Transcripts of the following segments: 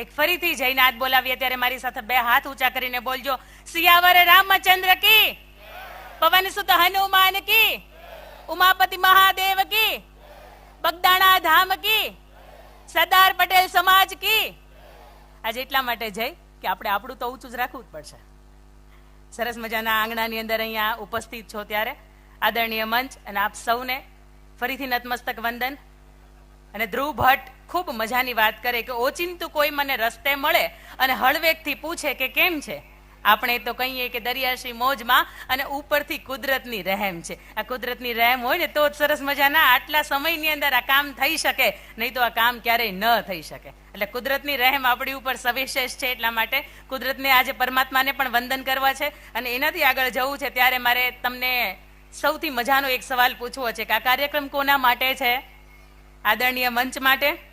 એક ફરીથી જઈને હાથ બોલાવીએ ત્યારે મારી સાથે બે હાથ ઊંચા કરીને બોલજો. સિયાવર રામચંદ્ર કી? પવન સુત હનુમાન કી? ઉમાપતિ મહાદેવ કી? બગદાણા ધામ કી? સરદાર પટેલ સમાજ કી? આજે એટલા માટે જઈ કે આપણે આપણું તો ઊંચું જ રાખવું જ પડશે. સરસ મજાના આંગણાની અંદર અહીંયા ઉપસ્થિત છો ત્યારે. આદરણીય મંચ અને આપ સૌને ફરીથી નતમસ્તક વંદન. અને ધ્રુવ ભટ્ટ ખૂબ મજાની વાત કરે કે, ઓચિંતું કોઈ મને રસ્તે મળે અને હળવેકથી પૂછે કે કેમ છે? આપણે તો કહીએ કે દરિયાશ્રી મોજમાં અને ઉપરથી કુદરતની રહેમ છે. આ કુદરતની રહેમ હોય ને, તો જ સરસ મજાના આટલા સમયની અંદર આ કામ થઈ શકે. નહીં તો આ કામ ક્યારેય ન થઈ શકે. એટલે કુદરતની રહેમ આપણી ઉપર સવિશેષ છે, એટલા માટે કુદરતને આજે પરમાત્માને પણ વંદન કરવા છે. અને એનાથી આગળ જવું છે, ત્યારે મારે તમને સૌથી મજાનો એક સવાલ પૂછવો છે કે આ કાર્યક્રમ કોના માટે છે? આદરણીય મંચ માટે?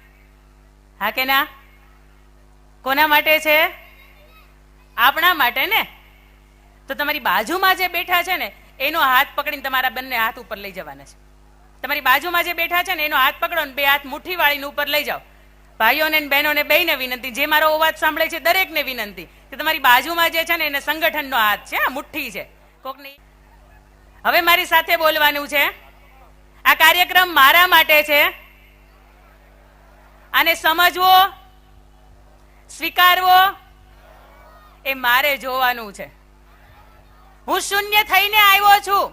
હા કે ના? કોના માટે છે? આપણા માટે ને? તો તમારી બાજુમાં જે બેઠા છે ને, એનો હાથ પકડીને તમારા બંને હાથ ઉપર લઈ જવાના છે. તમારી બાજુમાં જે બેઠા છે ને, એનો હાથ પકડો ને બે હાથ મુઠ્ઠી વાળીને ઉપર લઈ જાઓ. ભાઈઓને બહેનોને બેને વિનંતી, જે મારો અવાજ સાંભળે છે દરેકને વિનંતી, કે તમારી બાજુમાં જે છે ને, એને સંગઠનનો હાથ છે, આ મુઠ્ઠી છે. કોકની હવે મારી સાથે બોલવાનું છે. આ કાર્યક્રમ મારા માટે છે. આને સમજવો, સ્વીકારવો, એ મારે જોવાનું છે. હું શૂન્ય થઈને આવ્યો છું.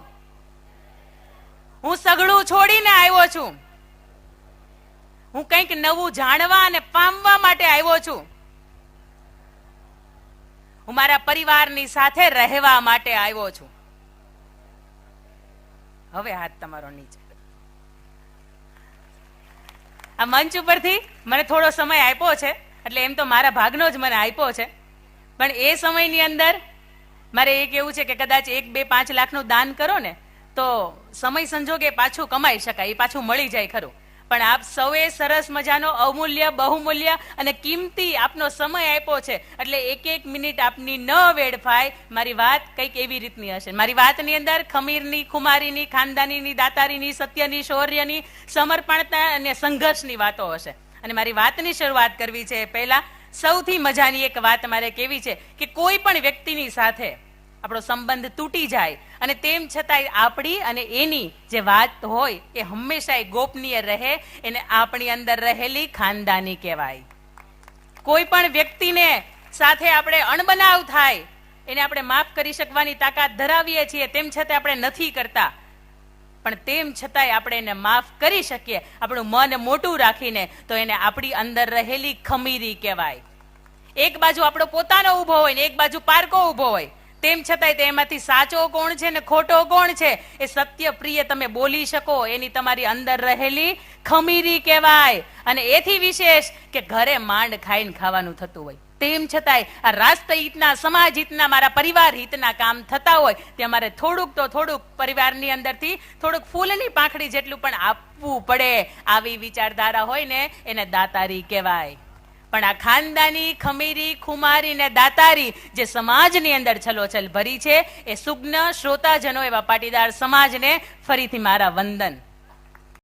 હું સઘળું છોડીને આવ્યો છું. હું કંઈક નવું જાણવા અને પામવા માટે આવ્યો છું. હું મારા પરિવારની સાથે રહેવા માટે આવ્યો છું. હવે હાથ તમારો નીચે. આ મંચ ઉપરથી મને થોડો સમય આપ્યો છે, એટલે એમ તો મારા ભાગનો જ મને આપ્યો છે. પણ એ સમયની અંદર મારે એ કેવું છે કે કદાચ એક, બે, પાંચ લાખનું દાન કરો ને, તો સમય સંજોગે પાછું કમાઈ શકાય, એ પાછું મળી જાય ખરું. પણ આપ સૌએ સરસ મજાનો અમૂલ્ય, બહુમૂલ્ય અને કિંમતી આપનો સમય આપ્યો છે. એટલે એક એક મિનિટ આપની ન વેડફાય. મારી વાત કંઈક એવી રીતની હશે. મારી વાતની અંદર ખમીરની, ખુમારીની, ખાનદાનીની, દાતારીની, સત્યની, શૌર્યની, સમર્પણતા અને સંઘર્ષની વાતો હશે. અને મારી વાતની શરૂઆત કરવી છે પહેલા સૌથી મજાની એક વાત મારે કેવી છે કે કોઈ પણ વ્યક્તિની સાથે આપણો સંબંધ તૂટી જાય. અને તેમ છતાંય આપણી અને એની જે વાત હોય, એ હંમેશા ગોપનીય રહે, એને આપણી અંદર રહેલી ખાનદાની કહેવાય. કોઈ પણ વ્યક્તિને સાથે આપણે અણબનાવ થાય, એને આપણે માફ કરી શકવાની તાકાત ધરાવીએ છીએ, તેમ છતાં આપણે નથી કરતા. પણ તેમ છતાંય આપણે એને માફ કરી શકીએ. આપણું મન મોટું રાખીને તો એને આપણી અંદર રહેલી ખમીરી કહેવાય. એક બાજુ આપણો પોતાનો ઊભો હોય ને એક બાજુ પારકો ઊભો હોય. તેમ છતાંય તેમાંથી સાચો કોણ છે ને ખોટો કોણ છે. એ સત્ય પ્રિય તમે બોલી શકો, એની તમારી અંદર રહેલી ખમીરી કહેવાય. અને એથી વિશેષ કે ઘરે માંડ ખાઈને ખાવાનું થતું હોય. તેમ છતાંય આ રાષ્ટ્ર હિતના સમાજ હિતના મારા પરિવાર હિતના કામ થતા હોય તે અમારે થોડુંક તો થોડુંક પરિવારની અંદરથી થોડુંક ફૂલની પાંખડી જેટલું પણ આપવું પડે. આવી વિચારધારા હોય ને એને દાતારી કહેવાય. પણ આ ખાનદાની, ખમીરી, ખુમારી ને દાતારી જે સમાજની અંદર છલોછલ ભરી છે, એ સુગ્ન શ્રોતાજનો એવા પાટીદાર સમાજને ફરીથી મારા વંદન.